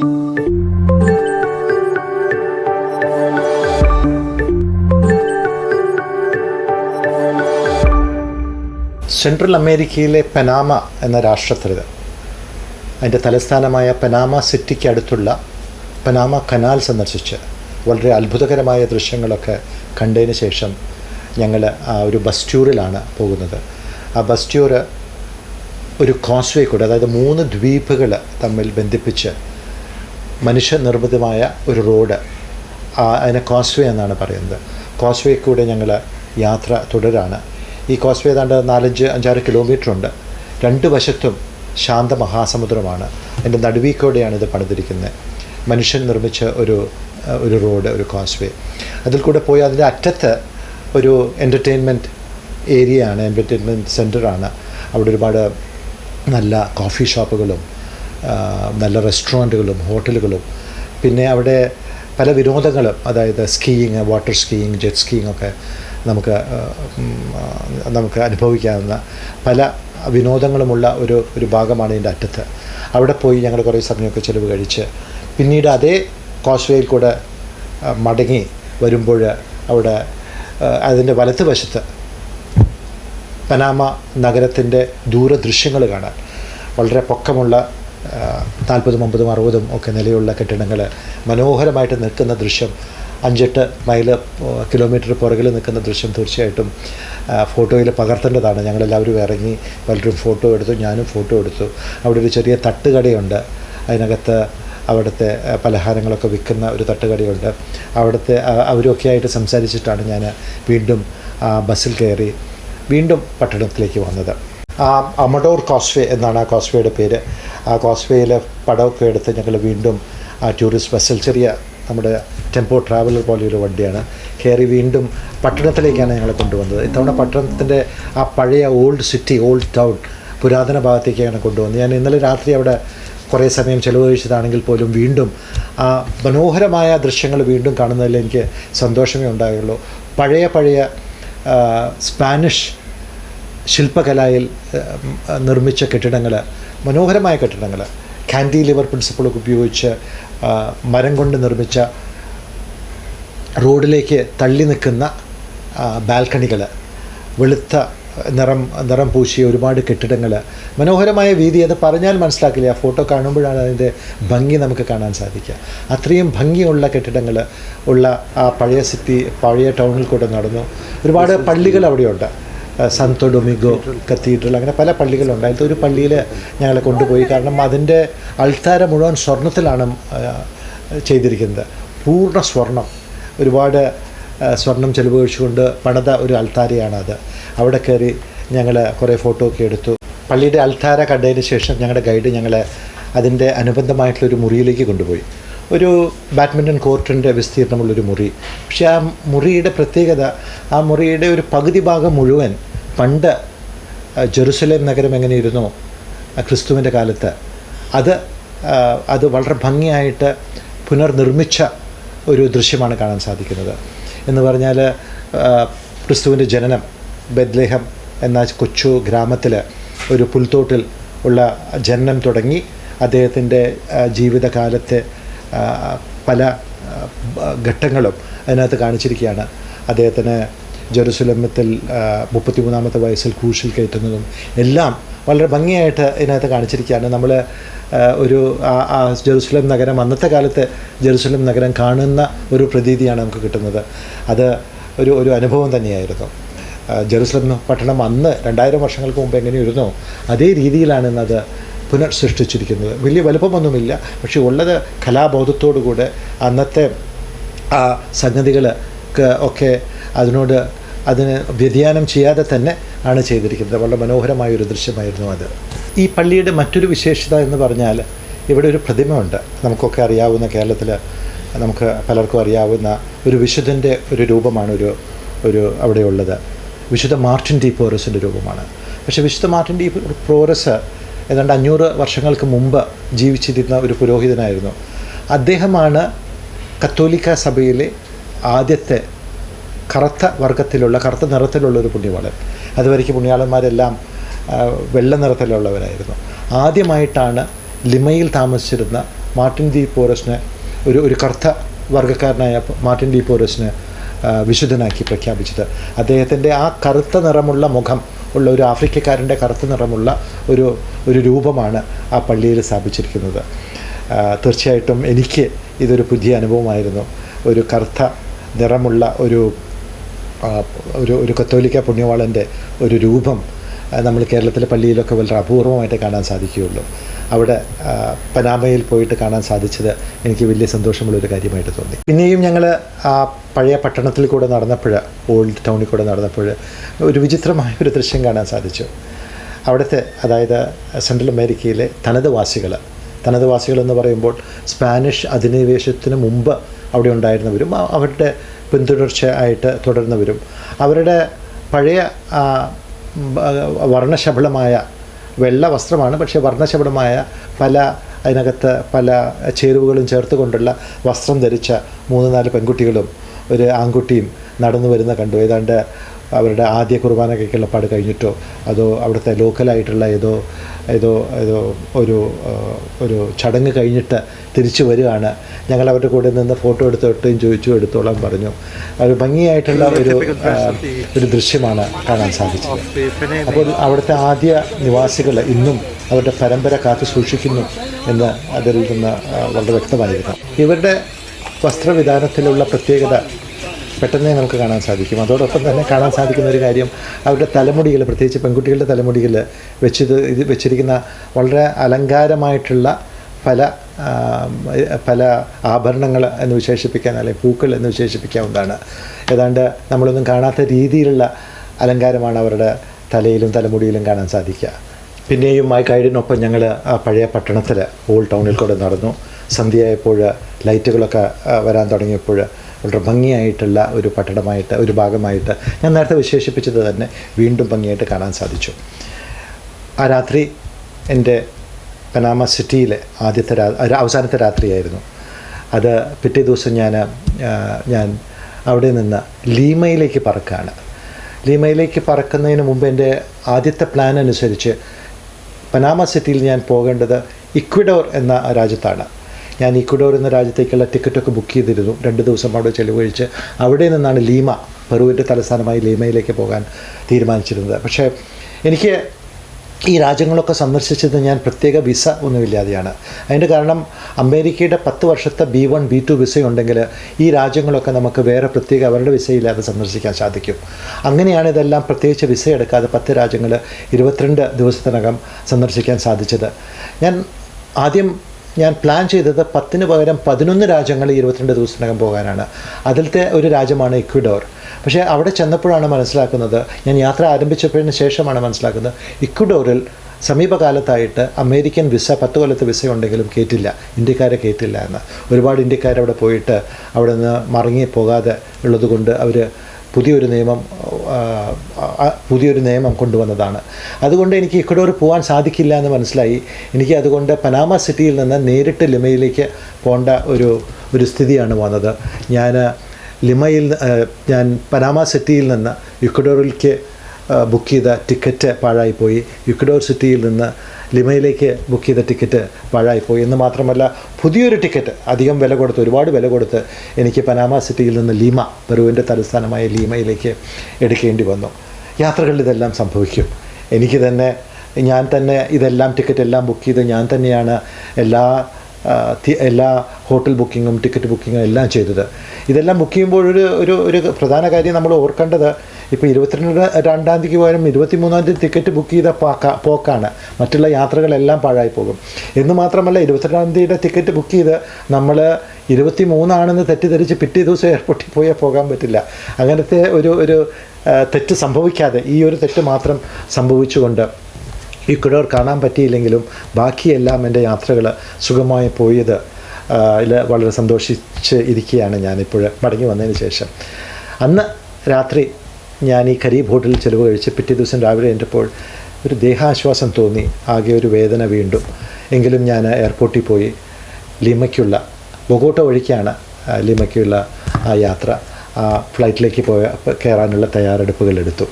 Central അമേരിക്കയിലെ Panama എന്ന രാഷ്ട്രത്തിലിത്. അതിന്റെ തലസ്ഥാനമായ പനാമ സിറ്റിക്ക് അടുത്തുള്ള പനാമ കനാൽ സന്ദർശിച്ച് വളരെ അത്ഭുതകരമായ ദൃശ്യങ്ങളൊക്കെ കണ്ടതിന് ശേഷം ഞങ്ങൾ ആ ഒരു ബസ് ടൂറിലാണ് പോകുന്നത്. ആ ബസ് ടൂർ ഒരു കോസ്വേ കൂടെ അതായത് മൂന്ന് ദ്വീപുകൾ തമ്മിൽ ബന്ധിപ്പിച്ച് മനുഷ്യനിർമ്മിതമായ ഒരു റോഡ് അതിനെ കോസ്വേ എന്നാണ് പറയുന്നത്. കോസ്വേ കൂടെ ഞങ്ങൾ യാത്ര തുടരാണ്. ഈ കോസ്വേ ഏതാണ്ട് നാലഞ്ച് അഞ്ചാറ് കിലോമീറ്റർ ഉണ്ട് രണ്ട് വശത്തും ശാന്ത മഹാസമുദ്രമാണ്. അതിന്റെ നടുവീക്കോടെയാണ് ഇത് പണിതിരിക്കുന്നത്. മനുഷ്യൻ നിർമ്മിച്ച ഒരു ഒരു റോഡ് ഒരു കോസ്വേ അതിൽ കൂടെ പോയി അതിന്റെ അറ്റത്ത് ഒരു എന്റർടൈൻമെന്റ് ഏരിയയാണ് എന്റർടൈൻമെന്റ് സെന്ററാണ് അവിടെ ഒരുപാട് നല്ല കോഫി ഷോപ്പുകളും നല്ല റെസ്റ്റോറന്റുകളും ഹോട്ടലുകളും. പിന്നെ അവിടെ പല വിനോദങ്ങളും അതായത് skiing water skiing jet skiing ഒക്കെ നമുക്ക് നമുക്ക് അനുഭവിക്കാവുന്ന പല വിനോദങ്ങളുമുള്ള ഒരു ഒരു ഭാഗമാണ് ഇതിന്റെ അറ്റത്ത്. അവിടെ പോയി ഞങ്ങൾ കുറേ സമയമൊക്കെ ചിലവ് കഴിച്ച് പിന്നീട് അതേ കോസ്വേയിൽ കൂടെ മടങ്ങി വരുമ്പോൾ അവിടെ അതിന്റെ വലത്ത് വശത്ത് പനാമ നഗരത്തിന്റെ ദൂരദൃശ്യങ്ങൾ കാണാൻ വളരെ പൊക്കമുള്ള നാൽപ്പതും അമ്പതും അറുപതും ഒക്കെ നിലയുള്ള കെട്ടിടങ്ങൾ മനോഹരമായിട്ട് നിൽക്കുന്ന ദൃശ്യം. അഞ്ചെട്ട് മൈൽ കിലോമീറ്റർ പുറകിൽ നിൽക്കുന്ന ദൃശ്യം തീർച്ചയായിട്ടും ഫോട്ടോയിൽ പകർത്തേണ്ടതാണ്. ഞങ്ങളെല്ലാവരും ഇറങ്ങി പലരും ഫോട്ടോ എടുത്തു ഞാനും ഫോട്ടോ എടുത്തു. അവിടെ ഒരു ചെറിയ തട്ടുകടയുണ്ട്. അതിനകത്ത് അവിടുത്തെ പലഹാരങ്ങളൊക്കെ വിൽക്കുന്ന ഒരു തട്ടുകടയുണ്ട്. അവിടുത്തെ അവരൊക്കെ ആയിട്ട് സംസാരിച്ചിട്ടാണ് ഞാൻ വീണ്ടും ബസ്സിൽ കയറി വീണ്ടും പട്ടണത്തിലേക്ക് വന്നത്. അമഡോർ കോസ്വേ എന്നാണ് ആ കോസ്വേയുടെ പേര്. ആ കോസ്വേയിലെ പടമൊക്കെ എടുത്ത് ഞങ്ങൾ വീണ്ടും ആ ടൂറിസ്റ്റ് ബസ്സിൽ ചെറിയ നമ്മുടെ ടെമ്പോ ട്രാവലർ പോലെയൊരു വണ്ടിയാണ്. കയറി വീണ്ടും പട്ടണത്തിലേക്കാണ് ഞങ്ങളെ കൊണ്ടുവന്നത്. ഇത്തവണ പട്ടണത്തിന്റെ ആ പഴയ ഓൾഡ് സിറ്റി ഓൾഡ് ടൗൺ പുരാതന ഭാഗത്തേക്കാണ് കൊണ്ടുവന്നത്. ഞാൻ ഇന്നലെ രാത്രി അവിടെ കുറേ സമയം ചിലവഴിച്ചതാണെങ്കിൽ പോലും വീണ്ടും ആ മനോഹരമായ ദൃശ്യങ്ങൾ വീണ്ടും കാണുന്നതിൽ എനിക്ക് സന്തോഷമേ ഉണ്ടായുള്ളൂ. പഴയ പഴയ സ്പാനിഷ് ശില്പകലയിൽ നിർമ്മിച്ച കെട്ടിടങ്ങൾ മനോഹരമായ കെട്ടിടങ്ങൾ കാൻഡിലിവർ പ്രിൻസിപ്പിളൊക്കെ ഉപയോഗിച്ച് മരം കൊണ്ട് നിർമ്മിച്ച റോഡിലേക്ക് തള്ളി നിൽക്കുന്ന ബാൽക്കണികൾ വെളുത്ത നിറം നിറം പൂശിയ ഒരുപാട് കെട്ടിടങ്ങൾ മനോഹരമായ വീതി അത് പറഞ്ഞാൽ മനസ്സിലാക്കില്ല. ആ ഫോട്ടോ കാണുമ്പോഴാണ് അതിന്റെ ഭംഗി നമുക്ക് കാണാൻ സാധിക്കുക. അത്രയും ഭംഗിയുള്ള കെട്ടിടങ്ങൾ ഉള്ള ആ പഴയ സിറ്റി പഴയ ടൗണിൽ കൂടെ നടന്നു. ഒരുപാട് പള്ളികൾ അവിടെയുണ്ട്. ആ, സന്तो ഡൊമിഗോ കത്തീഡ്രൽ അങ്ങനെ പല പള്ളികളുണ്ട്. അതിലത്തെ ഒരു പള്ളിയിൽ ഞങ്ങളെ കൊണ്ടുപോയി. കാരണം അതിന്റെ അൾത്താര മുഴുവൻ സ്വർണത്തിലാണ് ചെയ്തിരിക്കുന്നത്. പൂർണ സ്വർണം. ഒരുപാട് സ്വർണം ചെലവഴിച്ചുകൊണ്ട് പണിത ഒരു അൾത്താരയാണ് അത് അവിടെ കയറി ഞങ്ങൾ കുറേ ഫോട്ടോ ഒക്കെ എടുത്തു. പള്ളിയുടെ അൾത്താര കണ്ടതിന് ശേഷം ഞങ്ങളുടെ ഗൈഡ് ഞങ്ങളെ അതിന്റെ അനുബന്ധമായിട്ടുള്ളൊരു മുറിയിലേക്ക് കൊണ്ടുപോയി. ഒരു ബാഡ്മിന്റൺ കോർട്ടിന്റെ വിസ്തീർണമുള്ളൊരു മുറി. പക്ഷേ ആ മുറിയുടെ പ്രത്യേകത ആ മുറിയുടെ ഒരു പകുതി ഭാഗം മുഴുവൻ പണ്ട് ജെറുസലേം നഗരം എങ്ങനെയിരുന്നോ? ക്രിസ്തുവിന്റെ കാലത്ത്. അത് അത് വളരെ ഭംഗിയായിട്ട് പുനർനിർമ്മിച്ച ഒരു ദൃശ്യമാണ് കാണാൻ സാധിക്കുന്നത്. എന്ന് പറഞ്ഞാൽ ക്രിസ്തുവിന്റെ ജനനം ബദ്ലേഹം എന്ന കൊച്ചു ഗ്രാമത്തിൽ ഒരു പുൽത്തോട്ടിൽ ഉള്ള ജനനം തുടങ്ങി അദ്ദേഹത്തിന്റെ ജീവിതകാലത്തെ പല ഘട്ടങ്ങളും അതിനകത്ത് കാണിച്ചിരിക്കുകയാണ്. അദ്ദേഹത്തിന് ജെറുസലമത്തിൽ മുപ്പത്തിമൂന്നാമത്തെ വയസ്സിൽ ക്രൂശിൽ കയറ്റുന്നതും എല്ലാം വളരെ ഭംഗിയായിട്ട് ഇതിനകത്ത് കാണിച്ചിരിക്കുകയാണ്. നമ്മൾ ഒരു ജെറുസലം നഗരം അന്നത്തെ കാലത്ത് ജെറുസലം നഗരം കാണുന്ന ഒരു പ്രതീതിയാണ് നമുക്ക് കിട്ടുന്നത്. അത് ഒരു ഒരു അനുഭവം തന്നെയായിരുന്നു. ജെറുസലം പട്ടണം അന്ന് രണ്ടായിരം വർഷങ്ങൾക്ക് മുമ്പ് എങ്ങനെയിരുന്നോ അതേ രീതിയിലാണ് ഇന്നത് പുനർ സൃഷ്ടിച്ചിരിക്കുന്നത് വലിയ വലുപ്പമൊന്നുമില്ല. പക്ഷേ ഉള്ളത് കലാബോധത്തോടുകൂടെ അന്നത്തെ ആ സംഗതികൾ ഒക്കെ അതിനോട് അതിന് വ്യതിയാനം ചെയ്യാതെ തന്നെ ആണ് ചെയ്തിരിക്കുന്നത്. വളരെ മനോഹരമായ ഒരു ദൃശ്യമായിരുന്നു അത്. ഈ പള്ളിയുടെ മറ്റൊരു വിശേഷത എന്ന് പറഞ്ഞാൽ ഇവിടെ ഒരു പ്രതിമയുണ്ട്. നമുക്കൊക്കെ അറിയാവുന്ന കേരളത്തിൽ നമുക്ക് പലർക്കും അറിയാവുന്ന ഒരു വിശുദ്ധന്റെ ഒരു രൂപമാണ് ഒരു ഒരു അവിടെയുള്ളത്. വിശുദ്ധ മാർട്ടിൻ ഡി പോറസിന്റെ രൂപമാണ്. പക്ഷേ വിശുദ്ധ മാർട്ടിൻ ഡി പോറസ് ഏതാണ്ട് അഞ്ഞൂറ് വർഷങ്ങൾക്ക് മുമ്പ് ജീവിച്ചിരുന്ന ഒരു പുരോഹിതനായിരുന്നു. അദ്ദേഹമാണ് കത്തോലിക്ക സഭയിലെ ആദ്യത്തെ കറുത്ത വർഗത്തിലുള്ള കറുത്ത നിറത്തിലുള്ള ഒരു പുണ്യവാളൻ. അതുവരയ്ക്ക് പുണ്യാളന്മാരെല്ലാം വെള്ള നിറത്തിലുള്ളവരായിരുന്നു. ആദ്യമായിട്ടാണ് ലിമയിൽ താമസിച്ചിരുന്ന മാർട്ടിൻ ഡി പോറസിനെ ഒരു ഒരു കറുത്ത വർഗക്കാരനായ മാർട്ടിൻ ഡി പോറസിനെ വിശുദ്ധനാക്കി പ്രഖ്യാപിച്ചത്. അദ്ദേഹത്തിന്റെ ആ കറുത്ത നിറമുള്ള മുഖം ഉള്ള ഒരു ആഫ്രിക്കക്കാരന്റെ കറുത്ത നിറമുള്ള ഒരു ഒരു രൂപമാണ് ആ പള്ളിയിൽ സ്ഥാപിച്ചിരിക്കുന്നത്. തീർച്ചയായിട്ടും എനിക്ക് ഇതൊരു പുതിയ അനുഭവമായിരുന്നു. ഒരു കറുത്ത നിറമുള്ള ഒരു ഒരു ഒരു കത്തോലിക്ക പുണ്യവാളന്റെ ഒരു രൂപം നമ്മൾ കേരളത്തിലെ പള്ളിയിലൊക്കെ വളരെ അപൂർവമായിട്ട് കാണാൻ സാധിക്കുകയുള്ളൂ. അവിടെ പനാമയിൽ പോയിട്ട് കാണാൻ സാധിച്ചത് എനിക്ക് വലിയ സന്തോഷമുള്ളൊരു കാര്യമായിട്ട് തോന്നി. പിന്നെയും ഞങ്ങൾ ആ പഴയ പട്ടണത്തിൽ കൂടെ നടന്നപ്പോൾ ഓൾഡ് ടൗണിൽ കൂടെ നടന്നപ്പോൾ ഒരു വിചിത്രമായ ഒരു ദൃശ്യം കാണാൻ സാധിച്ചു. അവിടുത്തെ അതായത് സെൻട്രൽ അമേരിക്കയിലെ തനതുവാസികൾ തനതുവാസികൾ എന്ന് പറയുമ്പോൾ സ്പാനിഷ് അധിനിവേശത്തിന് മുമ്പ് അവിടെ ഉണ്ടായിരുന്നവരും അവരുടെ പിന്തുടർച്ചയായിട്ട് തുടർന്നവരും. അവരുടെ പഴയ വർണശബളമായ വെള്ള വസ്ത്രമാണ് പക്ഷേ വർണശബളമായ പല അതിനകത്ത് പല ചേരുവകളും ചേർത്തുകൊണ്ടുള്ള വസ്ത്രം ധരിച്ച മൂന്ന് നാല് പെൺകുട്ടികളും ഒരു ആൺകുട്ടിയും നടന്നു വരുന്ന കണ്ടു. ഏതാണ്ട് അവരുടെ ആദ്യ കുർബാന പാട് കഴിഞ്ഞിട്ടോ? അതോ അവിടുത്തെ ലോക്കലായിട്ടുള്ള ഏതോ ഏതോ ഏതോ ഒരു ഒരു ചടങ്ങ് കഴിഞ്ഞിട്ട് തിരിച്ചു വരികയാണ്. ഞങ്ങൾ അവരുടെ കൂടെ നിന്ന് ഫോട്ടോ എടുത്തോട്ടും ചോദിച്ചു എടുത്തോളാൻ പറഞ്ഞു. ഒരു ഭംഗിയായിട്ടുള്ള ഒരു ഒരു ദൃശ്യമാണ് കാണാൻ സാധിച്ചത്. അപ്പോൾ അവിടുത്തെ ആദ്യ നിവാസികൾ ഇന്നും അവരുടെ പരമ്പര കാത്തു സൂക്ഷിക്കുന്നു എന്ന് അതിൽ നിന്ന് വളരെ വ്യക്തമായിരുന്നു ഇവരുടെ വസ്ത്രവിധാനത്തിലുള്ള പ്രത്യേകത പെട്ടെന്ന് നമുക്ക് കാണാൻ സാധിക്കും. അതോടൊപ്പം തന്നെ കാണാൻ സാധിക്കുന്ന ഒരു കാര്യം അവരുടെ തലമുടികൾ പ്രത്യേകിച്ച് പെൺകുട്ടികളുടെ തലമുടികൾ വെച്ചത് ഇത് വെച്ചിരിക്കുന്ന വളരെ അലങ്കാരമായിട്ടുള്ള പല പല ആഭരണങ്ങൾ എന്ന് വിശേഷിപ്പിക്കാൻ അല്ലെങ്കിൽ പൂക്കൾ എന്ന് വിശേഷിപ്പിക്കാവുന്നതാണ്. ഏതാണ്ട് നമ്മളൊന്നും കാണാത്ത രീതിയിലുള്ള അലങ്കാരമാണ് അവരുടെ തലയിലും തലമുടിയിലും കാണാൻ സാധിക്കുക. പിന്നെയും ആ ഗൈഡിനൊപ്പം ഞങ്ങൾ ആ പഴയ പട്ടണത്തിൽ ഓൾഡ് ടൗണിൽ കൂടെ നടന്നു. സന്ധ്യയായപ്പോൾ ലൈറ്റുകളൊക്കെ വരാൻ തുടങ്ങിയപ്പോൾ വളരെ ഭംഗിയായിട്ടുള്ള ഒരു പട്ടണമായിട്ട് ഒരു ഭാഗമായിട്ട് ഞാൻ നേരത്തെ വിശേഷിപ്പിച്ചത് തന്നെ വീണ്ടും ഭംഗിയായിട്ട് കാണാൻ സാധിച്ചു. ആ രാത്രി എന്റെ പനാമ സിറ്റിയിലെ ആദ്യത്തെ രാ അവസാനത്തെ രാത്രിയായിരുന്നു. അത് പിറ്റേ ദിവസം ഞാൻ ഞാൻ അവിടെ നിന്ന് ലീമയിലേക്ക് പറക്കുകയാണ് ലീമയിലേക്ക് പറക്കുന്നതിന് മുമ്പ് എന്റെ ആദ്യത്തെ പ്ലാൻ അനുസരിച്ച് പനാമ സിറ്റിയിൽ ഞാൻ പോകേണ്ടത് ഇക്വിഡോർ എന്ന രാജ്യത്താണ്. ഞാൻ ഇക്വഡോർ എന്ന രാജ്യത്തേക്കുള്ള ടിക്കറ്റൊക്കെ ബുക്ക് ചെയ്തിരുന്നു. രണ്ട് ദിവസം അവിടെ ചെലവഴിച്ച് അവിടെ നിന്നാണ് ലീമ പെറുവിന്റെ തലസ്ഥാനമായി ലീമയിലേക്ക് പോകാൻ തീരുമാനിച്ചിരുന്നത്. പക്ഷേ എനിക്ക് ഈ രാജ്യങ്ങളൊക്കെ സന്ദർശിച്ചത് ഞാൻ പ്രത്യേക വിസ ഒന്നുമില്ലാതെയാണ്. അതിന്റെ കാരണം അമേരിക്കയുടെ പത്ത് വർഷത്തെ B one B two visa ഉണ്ടെങ്കിൽ ഈ രാജ്യങ്ങളൊക്കെ നമുക്ക് വേറെ പ്രത്യേക അവരുടെ വിസയില്ലാതെ സന്ദർശിക്കാൻ സാധിക്കും. അങ്ങനെയാണ് ഇതെല്ലാം പ്രത്യേകിച്ച് വിസ എടുക്കാതെ പത്ത് രാജ്യങ്ങൾ ഇരുപത്തിരണ്ട് ദിവസത്തിനകം സന്ദർശിക്കാൻ സാധിച്ചത്. ഞാൻ ആദ്യം ഞാൻ പ്ലാൻ ചെയ്തത് പത്തിന് പകരം പതിനൊന്ന് രാജ്യങ്ങൾ ഈ ഇരുപത്തിരണ്ട് ദിവസത്തിനകം പോകാനാണ്. അതിലത്തെ ഒരു രാജ്യമാണ് ഇക്വിഡോർ. പക്ഷേ അവിടെ ചെന്നപ്പോഴാണ് മനസ്സിലാക്കുന്നത് ഞാൻ യാത്ര ആരംഭിച്ചപ്പോഴതിന് ശേഷമാണ് മനസ്സിലാക്കുന്നത് ഇക്വിഡോറിൽ സമീപകാലത്തായിട്ട് അമേരിക്കൻ വിസ പത്ത് കൊല്ലത്തെ വിസ ഉണ്ടെങ്കിലും കയറ്റില്ല ഇന്ത്യക്കാരെ കയറ്റില്ല എന്ന്. ഒരുപാട് ഇന്ത്യക്കാരവിടെ പോയിട്ട് അവിടെ നിന്ന് മറങ്ങി പോകാതെ ഉള്ളതുകൊണ്ട് അവർ പുതിയൊരു നിയമം പുതിയൊരു നിയമം കൊണ്ടുവന്നതാണ്. അതുകൊണ്ട് എനിക്ക് ഇക്വഡോർ പോകാൻ സാധിക്കില്ല എന്ന് മനസ്സിലായി. എനിക്ക് അതുകൊണ്ട് പനാമ സിറ്റിയിൽ നിന്ന് നേരിട്ട് ലിമയിലേക്ക് പോകേണ്ട ഒരു ഒരു സ്ഥിതിയാണ് വന്നത്. ഞാൻ ലിമയിൽ ഞാൻ പനാമ സിറ്റിയിൽ നിന്ന് ഇക്വഡോറിലേക്ക് ബുക്ക് ചെയ്ത ടിക്കറ്റ് പാഴായിപ്പോയി ഇക്വഡോർ സിറ്റിയിൽ നിന്ന് ലിമയിലേക്ക് ബുക്ക് ചെയ്ത ടിക്കറ്റ് പാഴായിപ്പോയി എന്ന് മാത്രമല്ല പുതിയൊരു ടിക്കറ്റ് അധികം വില കൊടുത്ത് ഒരുപാട് വില കൊടുത്ത് എനിക്ക് പനാമ സിറ്റിയിൽ നിന്ന് ലീമ പെറുവിന്റെ തലസ്ഥാനമായ ലീമയിലേക്ക് എടുക്കേണ്ടി വന്നു. യാത്രകളിൽ ഇതെല്ലാം സംഭവിക്കും. എനിക്ക് തന്നെ ഞാൻ തന്നെ ഇതെല്ലാം ടിക്കറ്റ് എല്ലാം ബുക്ക് ചെയ്ത് ഞാൻ തന്നെയാണ് എല്ലാ എല്ലാ ഹോട്ടൽ ബുക്കിങ്ങും ടിക്കറ്റ് ബുക്കിങ്ങും എല്ലാം ചെയ്തത്. ഇതെല്ലാം ബുക്ക് ചെയ്യുമ്പോൾ ഒരു ഒരു പ്രധാന കാര്യം നമ്മൾ ഓർക്കേണ്ടത് ഇപ്പോൾ ഇരുപത്തിരണ്ട് രണ്ടാം തീയതിക്ക് പോയാലും ഇരുപത്തിമൂന്നാം തീയതി ടിക്കറ്റ് ബുക്ക് ചെയ്ത പാക്ക പോക്കാണ്. മറ്റുള്ള യാത്രകളെല്ലാം പാഴായി പോകും. എന്ന് മാത്രമല്ല ഇരുപത്തിരണ്ടാം തീയതിയുടെ ടിക്കറ്റ് ബുക്ക് ചെയ്ത് നമ്മൾ ഇരുപത്തി മൂന്നാണെന്ന് തെറ്റിദ്ധരിച്ച് പിറ്റേ ദിവസം എയർപോർട്ടിൽ പോയാൽ പോകാൻ പറ്റില്ല. അങ്ങനത്തെ ഒരു ഒരു തെറ്റ് സംഭവിക്കാതെ ഈ ഒരു തെറ്റ് മാത്രം സംഭവിച്ചുകൊണ്ട് ഇക്വഡോർ കാണാൻ പറ്റിയില്ലെങ്കിലും ബാക്കിയെല്ലാം എന്റെ യാത്രകൾ സുഖമായി പോയത് വളരെ സന്തോഷിച്ച് ഇരിക്കുകയാണ് ഞാനിപ്പോൾ മടങ്ങി വന്നതിന് ശേഷം. അന്ന് രാത്രി ഞാൻ ഈ കരീബ് ഹോട്ടലിൽ ചിലവ് കഴിച്ച് പിറ്റേ ദിവസം രാവിലെ എന്റെപ്പോൾ ഒരു ദേഹാശ്വാസം തോന്നി ആകെ ഒരു വേദന വീണ്ടും. എങ്കിലും ഞാൻ എയർപോർട്ടിൽ പോയി ലിമയ്ക്കുള്ള ബൊഗോട്ട വഴിക്കാണ് ലിമയ്ക്കുള്ള ആ യാത്ര ആ ഫ്ലൈറ്റിലേക്ക് പോയ കയറാനുള്ള തയ്യാറെടുപ്പുകൾ എടുത്തു.